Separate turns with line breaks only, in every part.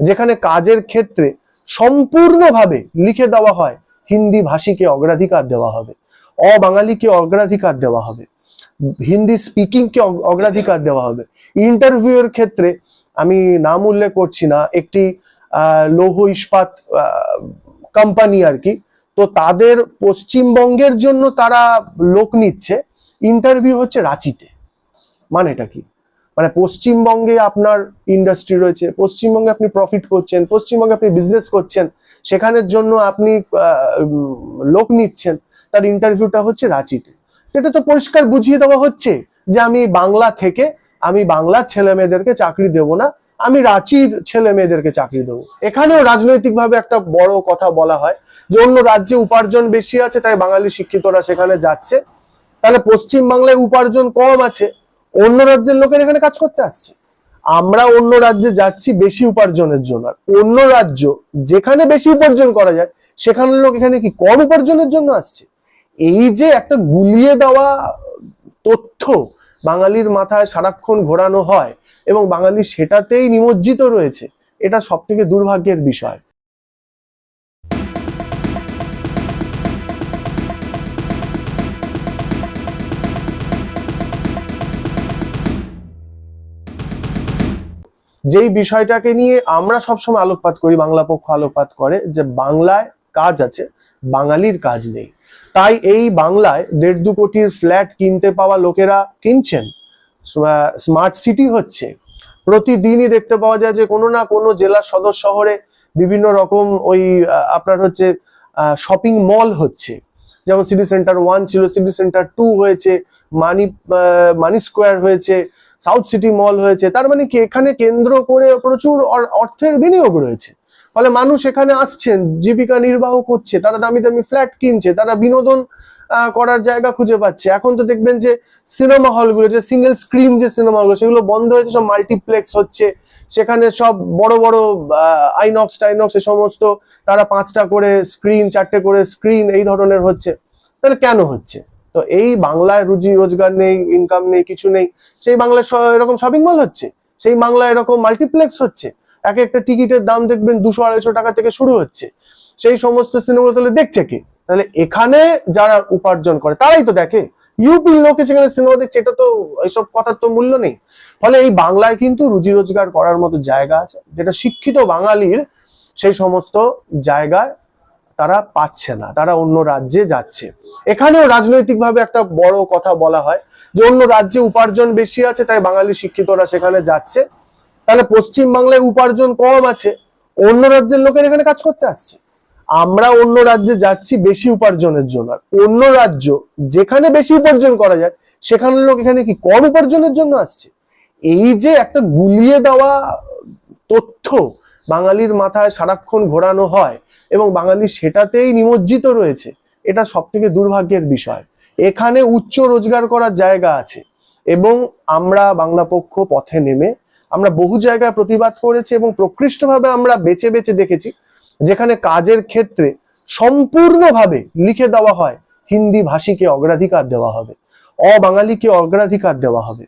যেখানে কাজের ক্ষেত্রে সম্পূর্ণভাবে লিখে দেওয়া হয়, হিন্দি ভাষীকে অগ্রাধিকার দেওয়া হবে, অবাঙালিকে অগ্রাধিকার দেওয়া হবে, হিন্দি স্পিকিংকে অগ্রাধিকার দেওয়া হবে। ইন্টারভিউয়ের ক্ষেত্রে আমি নাম উল্লেখ করছি না, একটি লৌহ ইস্পাত কোম্পানি আর কি। তো তাদের পশ্চিমবঙ্গের জন্য তারা লোক নিচ্ছে। ইন্টারভিউ হচ্ছে রাঁচিতে। মানেটা কি? মানে পশ্চিমবঙ্গে আপনার ইন্ডাস্ট্রি রয়েছে, পশ্চিমবঙ্গে আপনি প্রফিট করছেন, পশ্চিমবঙ্গে আপনি বিজনেস করছেন, সেখানের জন্য আপনি লোক নিচ্ছেন, তার ইন্টারভিউটা হচ্ছে রাঁচিতে। এটা তো পরিষ্কার বুঝিয়ে দেওয়া হচ্ছে যে আমি বাংলা থেকে, আমি বাংলার ছেলে মেয়েদেরকে চাকরি দেব না, আমি রাঁচির ছেলে মেয়েদেরকে চাকরি দেবো। এখানেও রাজনৈতিকভাবে একটা বড় কথা বলা হয় যে অন্য রাজ্যে উপার্জন বেশি আছে, তাই বাঙালি শিক্ষিতরা সেখানে যাচ্ছে। তাহলে পশ্চিম বাংলায় উপার্জন কম আছে অন্য রাজ্যের লোকের এখানে কাজ করতে আসছে। আমরা অন্য রাজ্যে যাচ্ছি বেশি উপার্জনের জন্য। আর অন্য রাজ্য যেখানে বেশি উপার্জন করা যায়, সেখানের লোক এখানে কি কম উপার্জনের জন্য আসছে? এই যে একটা গুলিয়ে দেওয়া তথ্য বাঙালির মাথায় সারাক্ষণ ঘোরানো হয় এবং বাঙালি সেটাতেই নিমজ্জিত রয়েছে, এটা সব থেকে দুর্ভাগ্যের বিষয়। যেই বিষয়টাকে নিয়ে আমরা সবসময় আলোকপাত করি, বাংলা পক্ষ আলোকপাত করে, যে বাংলায় কাজ আছে, বাঙালির কাজ নেই। তাই এই বাংলায় দেড় দু কোটির ফ্ল্যাট কিনতে পাওয়া লোকেরা কিনছেন স্মার্ট সিটি হচ্ছে। প্রতিদিনই দেখতে পাওয়া যায় যে কোনো না কোনো জেলার সদর শহরে বিভিন্ন রকম ওই আপনার হচ্ছে শপিং মল হচ্ছে। যেমন সিটি সেন্টার ওয়ান ছিল সিটি সেন্টার টু হয়েছে, মানি মানি স্কোয়ার হয়েছে সাউথ সিটি মল হয়েছে। তার মানে কি? এখানে কেন্দ্র করে প্রচুর অর্থের বিনিয়োগ রয়েছে। ফলে মানুষ এখানে আসছেন, জীবিকা নির্বাহ করছে, তারা দামি দামি ফ্ল্যাট কিনছে, তারা বিনোদন করার জায়গা খুঁজে পাচ্ছে। এখন তো দেখবেন যে সিনেমা হলগুলো, যে সিঙ্গেল স্ক্রিন যে সিনেমা হলগুলো, সেগুলো বন্ধ হয়েছে, সব মাল্টিপ্লেক্স হচ্ছে। সেখানে সব বড় বড় আইনক্স টাইনক্স এ সমস্ত তারা পাঁচটা করে স্ক্রিন চারটে করে স্ক্রিন এই ধরনের হচ্ছে। তাহলে কেন হচ্ছে? তো এই বাংলায় রুজি, রোজগার নেই ইনকাম নেই, কিছু নেই, সেই বাংলায় এরকম শপিং মল হচ্ছে? সেই বাংলায় এরকম মাল্টিপ্লেক্স হচ্ছে? এক একটা টিকিটের দাম দেখবেন দুশো, আড়াইশো টাকা থেকে শুরু হচ্ছে। সেই সমস্ত সিনেমাগুলো তাহলে দেখছে কি? তাহলে এখানে যারা উপার্জন করে, তারাই তো দেখে। ইউপির লোকে সেখানে সিনেমা দেখছে, এটা তো এইসব কথার তো মূল্য নেই। ফলে এই বাংলায় কিন্তু রুজি রোজগার করার মতো জায়গা আছে, যেটা শিক্ষিত বাঙালির সেই সমস্ত জায়গায় তারা পাচ্ছে না, তারা অন্য রাজ্যে যাচ্ছে। এখানেও রাজনৈতিকভাবে একটা বড় কথা বলা হয়, যে অন্য রাজ্যে উপার্জন বেশি আছে, তাই বাঙালি শিক্ষিতরা সেখানে যাচ্ছে। তাহলে পশ্চিম বাংলায় উপার্জন কম আছে, অন্য রাজ্যের লোকের এখানে কাজ করতে আসছে। আমরা অন্য রাজ্যে যাচ্ছি বেশি উপার্জনের জন্য। আর অন্য রাজ্য যেখানে বেশি উপার্জন করা যায়, সেখানের লোক এখানে কি কম উপার্জনের জন্য আসছে? এই যে একটা গুলিয়ে দেওয়া তথ্য বাঙালির মাথায় সারাক্ষণ ঘোরানো হয় এবং বাঙালি সেটাতেই নিমজ্জিত রয়েছে, এটা সব থেকে দুর্ভাগ্যের বিষয়। এখানে উচ্চ রোজগার করার জায়গা আছে এবং আমরা বাংলা পক্ষ পথে নেমে আমরা বহু জায়গায় প্রতিবাদ করেছি এবং প্রকৃষ্টভাবে আমরা বেছে বেছে দেখেছি যেখানে কাজের ক্ষেত্রে সম্পূর্ণভাবে লিখে দেওয়া হয়, হিন্দি ভাষীকে অগ্রাধিকার দেওয়া হবে, অবাঙালিকে অগ্রাধিকার দেওয়া হবে,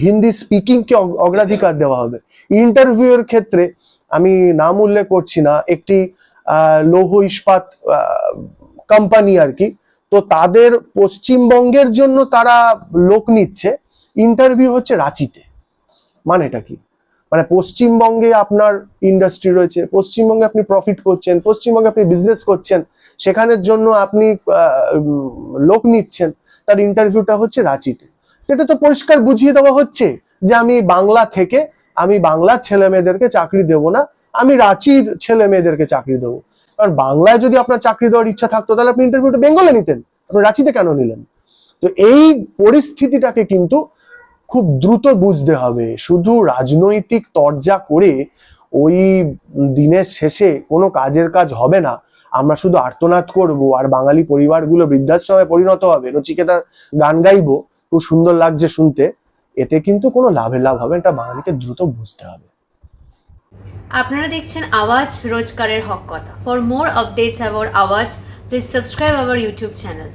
হিন্দি স্পিকিংকে অগ- অগ্রাধিকার দেওয়া হবে। ইন্টারভিউয়ের ক্ষেত্রে আমি নাম উল্লেখ করছি না, একটি লৌহ ইস্পাত কোম্পানি আর কি। তো তাদের পশ্চিমবঙ্গের জন্য তারা লোক নিচ্ছে। ইন্টারভিউ হচ্ছে রাঁচিতে। মানেটা কি? মানে পশ্চিমবঙ্গে আপনার ইন্ডাস্ট্রি রয়েছে, পশ্চিমবঙ্গে আপনি প্রফিট করছেন, পশ্চিমবঙ্গে আপনি বিজনেস করছেন, সেখানের জন্য আপনি লোক নিচ্ছেন, তার ইন্টারভিউটা হচ্ছে রাঁচিতে। এটা তো পরিষ্কার বুঝিয়ে দেওয়া হচ্ছে যে আমি বাংলা থেকে, আমি বাংলার ছেলে মেয়েদেরকে চাকরি দেব না, আমি রাঁচির ছেলে মেয়েদেরকে চাকরি দেবো। কারণ বাংলায় যদি আপনার চাকরি দেওয়ার ইচ্ছা থাকতো, তাহলে আপনি ইন্টারভিউটা বেঙ্গলে নিতেন, আপনি রাঁচিতে কেন নিলেন? তো এই পরিস্থিতিটাকে কিন্তু খুব দ্রুত বুঝতে হবে। শুধু রাজনৈতিক তরজা করে ওই দিনের শেষে কোনো কাজের কাজ হবে না। আমরা শুধু আর্তনাদ করব আর বাঙালি পরিবারগুলো বৃদ্ধাশ্রমে পরিণত হবে। নচিকেতার গান গাইবো, খুব সুন্দর লাগছে শুনতে। এতে কিন্তু কোনো লাভে লাভ হবে এটা বাঙালিকে দ্রুত বুঝতে হবে।
আপনারা দেখছেন আওয়াজ রোজকারের হক কথা। For more updates about Awaaz please subscribe our YouTube channel